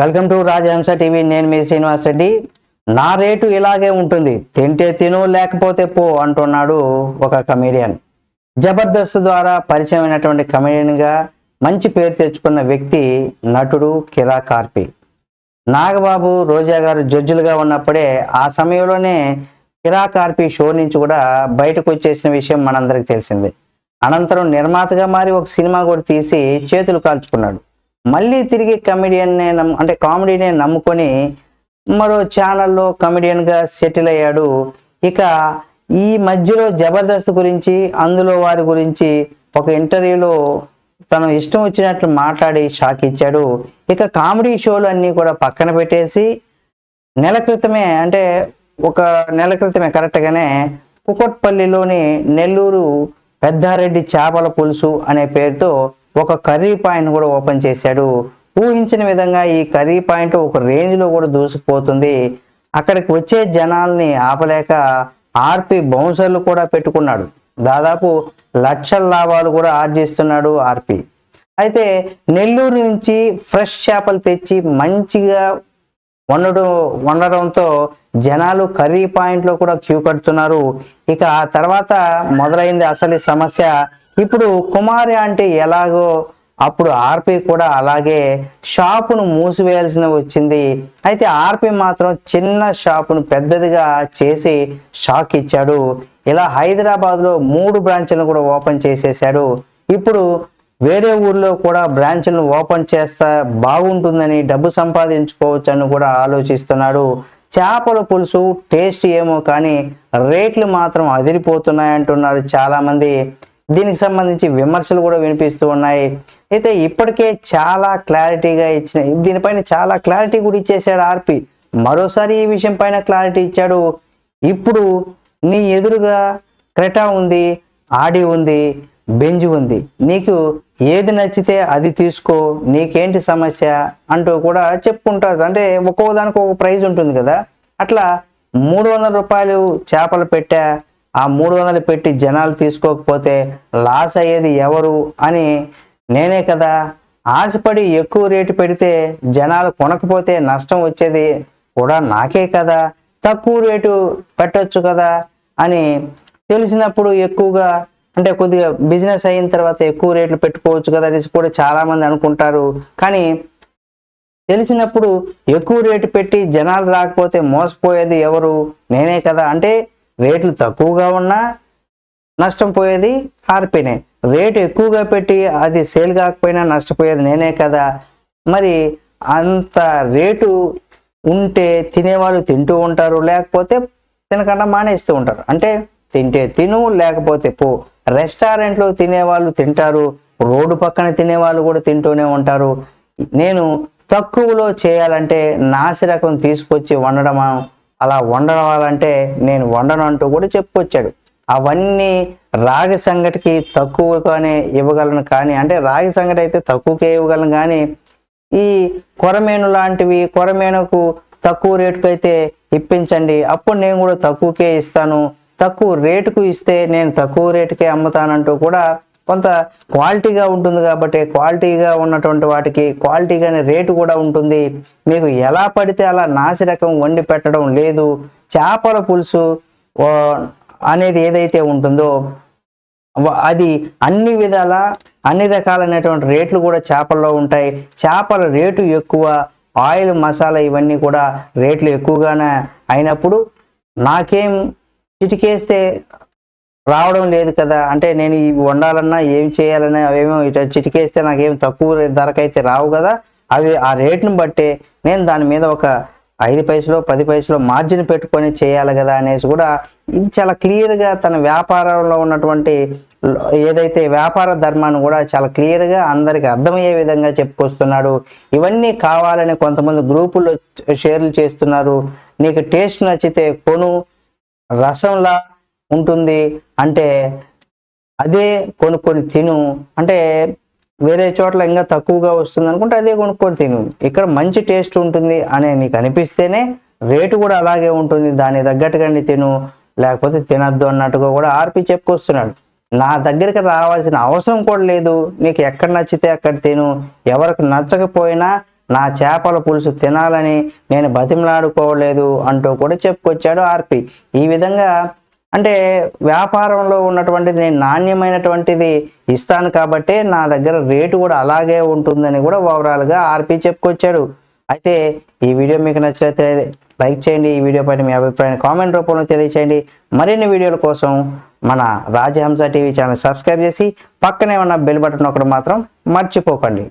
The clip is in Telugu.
Welcome to రాజహంస TV. నేను మీ శ్రీనివాస్ రెడ్డి. నా రేటు ఇలాగే ఉంటుంది. తింటే తిను లేకపోతే పో అంటున్నాడు ఒక కమేడియన్ జబర్దస్త్ ద్వారా పరిచయం అయినటువంటి కమేడియన్గా మంచి పేరు తెచ్చుకున్న వ్యక్తి నటుడు కిరా కార్పి. నాగబాబు రోజా గారు జడ్జిలుగా ఉన్నప్పుడే ఆ సమయంలోనే కిరా కార్పి షో నుంచి కూడా బయటకు వచ్చేసిన విషయం మనందరికి తెలిసిందే. అనంతరం నిర్మాతగా మారి ఒక సినిమా కూడా తీసి చేతులు కాల్చుకున్నాడు. మళ్ళీ తిరిగి కమెడియన్నే నమ్ము అంటే కామెడీనే నమ్ముకొని మరో ఛానల్లో కమెడియన్గా సెటిల్ అయ్యాడు. ఇక ఈ మధ్యలో జబర్దస్త్ గురించి అందులో వారి గురించి ఒక ఇంటర్వ్యూలో తను ఇష్టం వచ్చినట్లు మాట్లాడి షాక్ ఇచ్చాడు ఇక కామెడీ షోలు అన్నీ కూడా పక్కన పెట్టేసి నెల క్రితమే అంటే ఒక నెల క్రితమే కరెక్ట్గానే కుకట్పల్లిలోని నెల్లూరు పెద్దారెడ్డి చేపల పులుసు అనే పేరుతో ఒక కర్రీ పాయింట్ కూడా ఓపెన్ చేశాడు. ఊహించిన విధంగా ఈ కర్రీ పాయింట్ ఒక రేంజ్లో కూడా దూసుకుపోతుంది. అక్కడికి వచ్చే జనాల్ని ఆపలేక ఆర్పి బౌన్సర్లు కూడా పెట్టుకున్నాడు. దాదాపు లక్షల లాభాలు కూడా ఆర్జిస్తున్నాడు ఆర్పి. అయితే నెల్లూరు నుంచి ఫ్రెష్ చేపలు తెచ్చి మంచిగా వండడం వండడంతో జనాలు కర్రీ పాయింట్లో కూడా క్యూ కడుతున్నారు. ఇక ఆ తర్వాత మొదలైంది అసలు సమస్య. ఇప్పుడు కుమారి అంటే ఎలాగో అప్పుడు ఆర్పి కూడా అలాగే షాపును మూసివేయాల్సిన వచ్చింది. అయితే ఆర్పి మాత్రం చిన్న షాపును పెద్దదిగా చేసి షాక్ ఇచ్చాడు. ఇలా హైదరాబాద్లో మూడు బ్రాంచ్లను కూడా ఓపెన్ చేసేసాడు ఇప్పుడు వేరే ఊర్లో కూడా బ్రాంచ్లను ఓపెన్ చేస్తే బాగుంటుందని డబ్బు సంపాదించుకోవచ్చు అని కూడా ఆలోచిస్తున్నాడు. చేపల పులుసు టేస్ట్ ఏమో కానీ రేట్లు మాత్రం అదిరిపోతున్నాయంటున్నారు చాలామంది. దీనికి సంబంధించి విమర్శలు కూడా వినిపిస్తూ ఉన్నాయి. అయితే ఇప్పటికే చాలా క్లారిటీగా ఇచ్చిన దీనిపైన చాలా క్లారిటీ కూడా ఇచ్చేసాడు ఆర్పి. మరోసారి ఈ విషయం పైన క్లారిటీ ఇచ్చాడు. ఇప్పుడు నీ ఎదురుగా క్రెటా ఉంది ఆడి ఉంది బెంజ్ ఉంది. నీకు ఏది నచ్చితే అది తీసుకో నీకేంటి సమస్య అంటూ కూడా చెప్పుకుంటారు. అంటే ఒక్కో దానికి ఒక ప్రైజ్ ఉంటుంది కదా. అట్లా మూడు వందల రూపాయలు చేపలు పెట్టా ఆ మూడు వందలు పెట్టి జనాలు తీసుకోకపోతే లాస్ అయ్యేది ఎవరు అని నేనే కదా. ఆశపడి ఎక్కువ రేటు పెడితే జనాలు కొనకపోతే నష్టం వచ్చేది కూడా నాకే కదా. తక్కువ రేటు పెట్టొచ్చు కదా అని తెలిసినప్పుడు ఎక్కువగా అంటే కొద్దిగా బిజినెస్ అయిన తర్వాత ఎక్కువ రేట్లు పెట్టుకోవచ్చు కదా అనేసి కూడా చాలామంది అనుకుంటారు. కానీ తెలిసినప్పుడు ఎక్కువ రేటు పెట్టి జనాలు రాకపోతే మోసపోయేది ఎవరు? నేనే కదా. అంటే రేట్లు తక్కువగా ఉన్నా నష్టం పోయేది ఆర్పీనే. రేటు ఎక్కువగా పెట్టి అది సేల్ కాకపోయినా నష్టపోయేది నేనే కదా. మరి అంత రేటు ఉంటే తినేవాళ్ళు తింటూ ఉంటారు లేకపోతే తినకుండా మానేస్తూ ఉంటారు. అంటే తింటే తిను లేకపోతే పో. రెస్టారెంట్లో తినేవాళ్ళు తింటారు రోడ్డు పక్కన తినేవాళ్ళు కూడా తింటూనే ఉంటారు. నేను తక్కువలో చేయాలంటే నాసిరకం తీసుకొచ్చి వండడం అలా వండవాలంటే నేను వండను అంటూ కూడా చెప్పుకొచ్చాడు. అవన్నీ రాగి సంగటికి తక్కువగానే ఇవ్వగలను కానీ అంటే రాగి సంగటి అయితే తక్కువకే ఇవ్వగలను కానీ ఈ కొరమేను లాంటివి కొరమేనుకు తక్కువ రేటుకు అయితే ఇప్పించండి. అప్పుడు నేను కూడా తక్కువకే ఇస్తాను. తక్కువ రేటుకు ఇస్తే నేను తక్కువ రేటుకే అమ్ముతానంటూ కూడా కొంత క్వాలిటీగా ఉంటుంది కాబట్టి క్వాలిటీగా ఉన్నటువంటి వాటికి క్వాలిటీగానే రేటు కూడా ఉంటుంది. మీకు ఎలా పడితే అలా నాసి రకం వండి పెట్టడం లేదు. చేపల పులుసు అనేది ఏదైతే ఉంటుందో అది అన్ని విధాల అన్ని రకాలైనటువంటి రేట్లు కూడా చేపల్లో ఉంటాయి. చేపల రేటు ఎక్కువ ఆయిల్ మసాలా ఇవన్నీ కూడా రేట్లు ఎక్కువగానే అయినప్పుడు నాకేం చిటికేస్తే రావడం లేదు కదా. అంటే నేను ఇవి వండాలన్నా ఏం చేయాలన్నా అవేమో ఇట చిటికేస్తే నాకేం తక్కువ ధరకైతే రావు కదా. అవి ఆ రేటును బట్టే నేను దాని మీద ఒక ఐదు పైసలు పది పైసలు మార్జిన్ పెట్టుకొని చేయాలి కదా అనేసి కూడా ఇది చాలా క్లియర్గా తన వ్యాపారంలో ఉన్నటువంటి ఏదైతే వ్యాపార ధర్మాన్ని కూడా చాలా క్లియర్గా అందరికి అర్థమయ్యే విధంగా చెప్పుకొస్తున్నాడు. ఇవన్నీ కావాలని కొంతమంది గ్రూపుల్లో షేర్లు చేస్తున్నారు. నీకు టేస్ట్ నచ్చితే కొను. రసంలా ఉంటుంది అంటే అదే కొనుక్కొని తిను. అంటే వేరే చోట్ల ఇంకా తక్కువగా వస్తుంది అనుకుంటే అదే కొనుక్కొని తిను. ఇక్కడ మంచి టేస్ట్ ఉంటుంది అనే నీకు అనిపిస్తేనే రేటు కూడా అలాగే ఉంటుంది. దాని తగ్గట్టుగానే తిను. లేకపోతే తినద్దు అన్నట్టుగా కూడా ఆర్పి చెప్పుకొస్తున్నాడు. నా దగ్గరికి రావాల్సిన అవసరం కూడా లేదు. నీకు ఎక్కడ నచ్చితే అక్కడ తిను. ఎవరికి నచ్చకపోయినా నా చేపల పులుసు తినాలని నేను బతిమలాడుకోలేదు అంటూ కూడా చెప్పుకొచ్చాడు ఆర్పి. ఈ విధంగా అంటే వ్యాపారంలో ఉన్నటువంటిది నేను నాణ్యమైనటువంటిది ఇస్తాను కాబట్టి నా దగ్గర రేటు కూడా అలాగే ఉంటుందని కూడా ఓవరాల్గా ఆర్పి చెప్పుకొచ్చాడు. అయితే ఈ వీడియో మీకు నచ్చినట్లయితే లైక్ చేయండి ఈ వీడియో పైన మీ అభిప్రాయాన్ని కామెంట్ రూపంలో తెలియచేయండి. మరిన్ని వీడియోల కోసం మన రాజహంస టీవీ ఛానల్ సబ్స్క్రైబ్ చేసి పక్కనే ఉన్న బెల్ బటన్ ఒకటి మాత్రం మర్చిపోకండి.